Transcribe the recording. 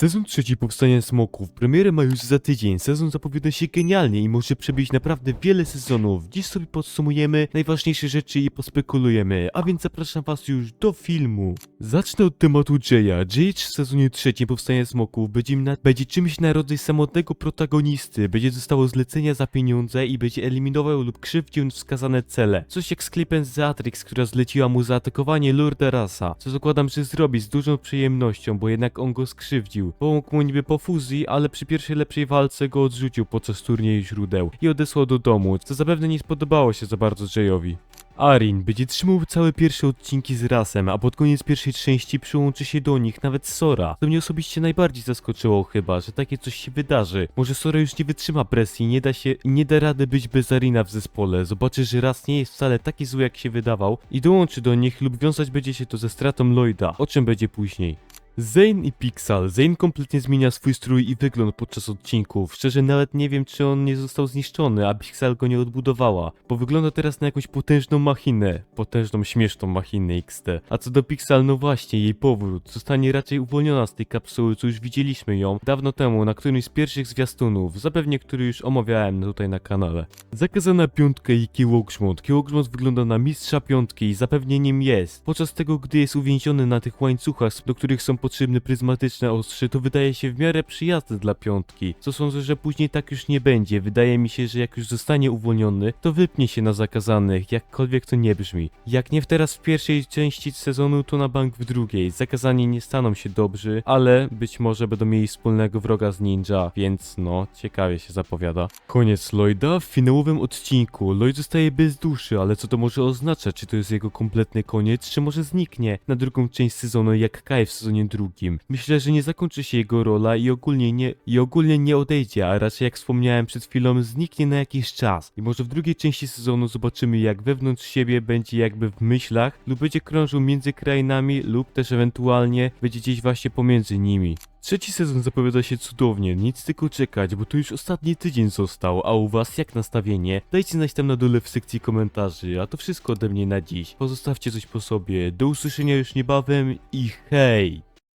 Sezon trzeci Powstania Smoków. Premierę ma już za tydzień. Sezon zapowiada się genialnie i może przebyć naprawdę wiele sezonów. Dziś sobie podsumujemy najważniejsze rzeczy i pospekulujemy, a więc zapraszam was już do filmu. Zacznę od tematu Jaya. Jay w sezonie trzecim Powstania Smoków będzie, na, będzie czymś na rodzaj samotnego protagonisty. Będzie dostało zlecenia za pieniądze i będzie eliminował lub krzywdził wskazane cele. Coś jak z z Atrix, która zleciła mu zaatakowanie Lorda Rasa, co zakładam, że zrobi z dużą przyjemnością, bo jednak on go skrzywdził. Pomógł mu niby po fuzji, ale przy pierwszej lepszej walce go odrzucił podczas turnieju źródeł i odesłał do domu, co zapewne nie spodobało się za bardzo Jayowi. Arin będzie trzymał całe pierwsze odcinki z Rasem, a pod koniec pierwszej części przyłączy się do nich nawet Sora. To mnie osobiście najbardziej zaskoczyło chyba, że takie coś się wydarzy. Może Sora już nie wytrzyma presji, nie da się, nie da rady być bez Arina w zespole. Zobaczy, że Ras nie jest wcale taki zły jak się wydawał i dołączy do nich lub wiązać będzie się to ze stratą Lloyda, o czym będzie później. Zane i Pixel. Zane kompletnie zmienia swój strój i wygląd podczas odcinków. Szczerze nawet nie wiem, czy on nie został zniszczony, a Pixel go nie odbudowała, bo wygląda teraz na jakąś potężną machinę. Potężną, śmieszną machinę XT. A co do Pixel, no właśnie, jej powrót. Zostanie raczej uwolniona z tej kapsuły, co już widzieliśmy ją dawno temu na którymś z pierwszych zwiastunów, zapewnie który już omawiałem tutaj na kanale. Zakazana piątka i Kiłokszmot. Kiłokszmot wygląda na mistrza piątki i zapewnie nim jest. Podczas tego, gdy jest uwięziony na tych łańcuchach, do których są potrzebne pryzmatyczne ostrze, to wydaje się w miarę przyjazne dla piątki. Co sądzę, że później tak już nie będzie. Wydaje mi się, że jak już zostanie uwolniony, to wypnie się na zakazanych, jakkolwiek to nie brzmi. Jak nie w teraz w pierwszej części sezonu, to na bank w drugiej. Zakazani nie staną się dobrzy, ale być może będą mieli wspólnego wroga z ninja, więc no, ciekawie się zapowiada. Koniec Lloyda w finałowym odcinku. Lloyd zostaje bez duszy, ale co to może oznaczać? Czy to jest jego kompletny koniec, czy może zniknie na drugą część sezonu jak Kai w sezonie drugim? Myślę, że nie zakończy się jego rola i ogólnie nie, i ogólnie nie odejdzie, a raczej jak wspomniałem przed chwilą, zniknie na jakiś czas. I może w drugiej części sezonu zobaczymy jak wewnątrz siebie będzie jakby w myślach lub będzie krążył między krainami lub też ewentualnie będzie gdzieś właśnie pomiędzy nimi. Trzeci sezon zapowiada się cudownie, nic tylko czekać, bo to już ostatni tydzień został, a u was jak nastawienie? Dajcie znać tam na dole w sekcji komentarzy, a to wszystko ode mnie na dziś. Pozostawcie coś po sobie, do usłyszenia już niebawem i hej!